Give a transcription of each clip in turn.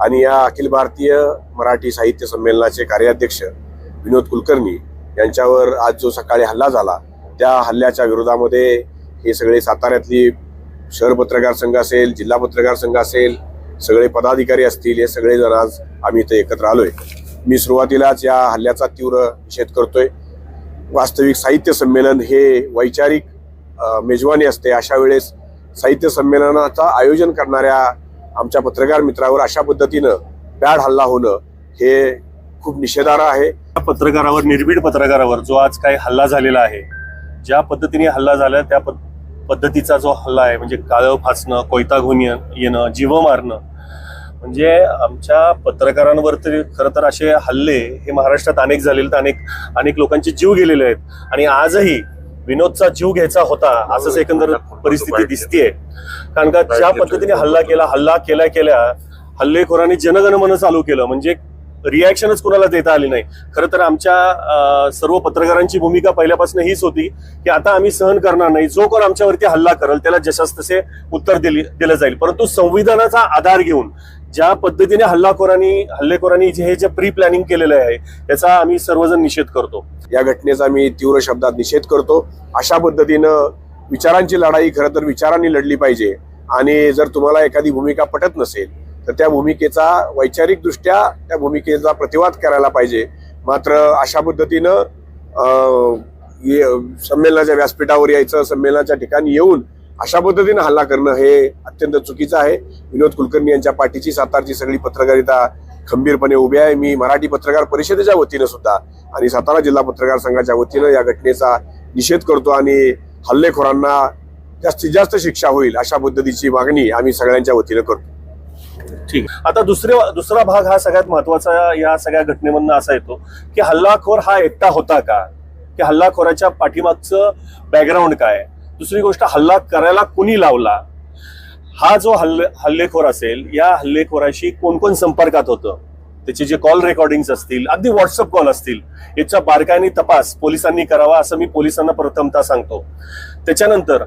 आणि या अखिल भारतीय मराठी साहित्य संमेलनाचे कार्याध्यक्ष विनोद कुलकर्णी यांच्यावर आज जो सकाळी हल्ला झाला त्या हल्ल्याच्या विरोधामध्ये हे सगळे साताऱ्यातली शहर पत्रकार संघ असेल जिल्हा पत्रकार संघ असेल सगळे पदाधिकारी असतील हे सगळेजण आज आम्ही इथे एकत्र आलोय. मी सुरुवातीलाच या हल्ल्याचा तीव्र निषेध करतोय. वास्तविक साहित्य संमेलन हे वैचारिक मेजवानी असते. अशा वेळेस साहित्य संमेलनाचं आयोजन करणाऱ्या आमच्या पत्रकार मित्रावर अशा पद्धतीनं बॅड हल्ला होणं हे खूप निषेधार्ह आहे. त्या पत्रकारावर निर्भीड पत्रकारावर जो आज काही हल्ला झालेला आहे ज्या पद्धतीने हल्ला झाला त्या पद्धतीचा जो हल्ला आहे म्हणजे काळं फासणं कोयता घेऊन येणं जीव मारणं म्हणजे आमच्या पत्रकारांवर तरी खरं तर असे हल्ले हे महाराष्ट्रात अनेक झालेले आहेत अनेक अनेक लोकांचे जीव गेलेले आहेत. आणि आजही विनोदचा जीव घ्यायचा होता असंच एकंदर परिस्थिती दिसतीये. कारण का ज्या पद्धतीने हल्ला केला हल्ला केल्या केल्या हल्लेखोरांनी जनगणमन चालू केलं. म्हणजे रिॲक्शनच कुणाला देता आली नाही. खरं तर आमच्या सर्व पत्रकारांची भूमिका पहिल्यापासून हीच होती की आता आम्ही सहन करणार नाही. जो कोण आमच्यावरती हल्ला करेल त्याला जशास तसे उत्तर दिली दिलं जाईल. परंतु संविधानाचा आधार घेऊन ज्या पद्धतीने हल्लाखोरांनी हल्लेखोरांनी जे हे जे प्री प्लॅनिंग केलेलं आहे त्याचा आम्ही सर्वजण निषेध करतो. या घटनेचा मी तीव्र शब्दात निषेध करतो. अशा पद्धतीनं विचारांची लढाई खरं तर विचारांनी लढली पाहिजे. आणि जर तुम्हाला एखादी भूमिका पटत नसेल तर त्या भूमिकेचा वैचारिकदृष्ट्या त्या भूमिकेचा प्रतिवाद करायला पाहिजे. मात्र अशा पद्धतीनं ये- संमेलनाच्या व्यासपीठावर यायचं संमेलनाच्या ठिकाणी येऊन अशा पद्धतीनं हल्ला करणं हे अत्यंत चुकीचं आहे. विनोद कुलकर्णी यांच्या पाठीची सातारची सगळी पत्रकारिता खंबीरपणे उभी आहे. मी मराठी पत्रकार परिषदेच्या वतीनं सुद्धा आणि सातारा जिल्हा पत्रकार संघाच्या वतीनं या घटनेचा निषेध करतो आणि हल्लेखोरांना जास्तीत जास्त शिक्षा होईल अशा पद्धतीची मागणी आम्ही सगळ्यांच्या वतीनं करतो. ठीक. आता दुसरे दुसरा भाग हा सगळ्यात महत्त्वाचा या सगळ्या घटनेमधनं असा येतो की हल्लाखोर हा एकटा होता का? की हल्लाखोराच्या पाठीमागचं बॅकग्राऊंड काय दुसरी गोष्ट हल्ला करायला कुणी लावला? हा जो हल्ले हल्लेखोर असेल या हल्लेखोराशी कोण कोण संपर्कात होतं? त्याचे जे कॉल रेकॉर्डिंग्स असतील अगदी व्हॉट्सअप कॉल असतील याचा बारकाईने तपास पोलिसांनी करावा असं मी पोलिसांना प्रथमतः सांगतो. त्याच्यानंतर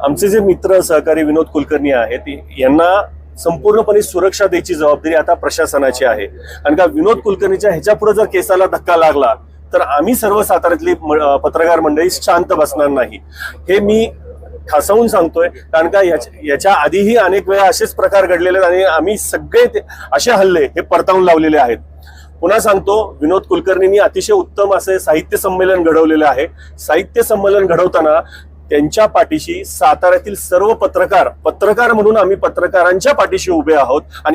आमचे जे मित्र सहकारी विनोद कुलकर्णी आहेत यांना संपूर्णपणे सुरक्षा द्यायची जबाबदारी आता प्रशासनाची आहे. कारण का विनोद कुलकर्णीच्या ह्याच्या पुढे जर केसाला धक्का लागला तर आम्ही सर्व साताऱ्यातली पत्रकार मंडळी शांत बसणार नाही. हे मी ठासवून सांगतोय. कारण का याच्या आधीही अनेक वेळा असेच प्रकार घडलेले आहेत आणि आम्ही सगळे असे हल्ले हे परतावून लावलेले आहेत. पुन्हा सांगतो विनोद कुलकर्णींनी अतिशय उत्तम असे साहित्य संमेलन घडवलेलं आहे. साहित्य संमेलन घडवताना त्यांच्या पाठीशी साताऱ्यातील सर्व पत्रकार पत्रकार म्हणून आम्ही पत्रकारांच्या पाठीशी उभे आहोत. आणि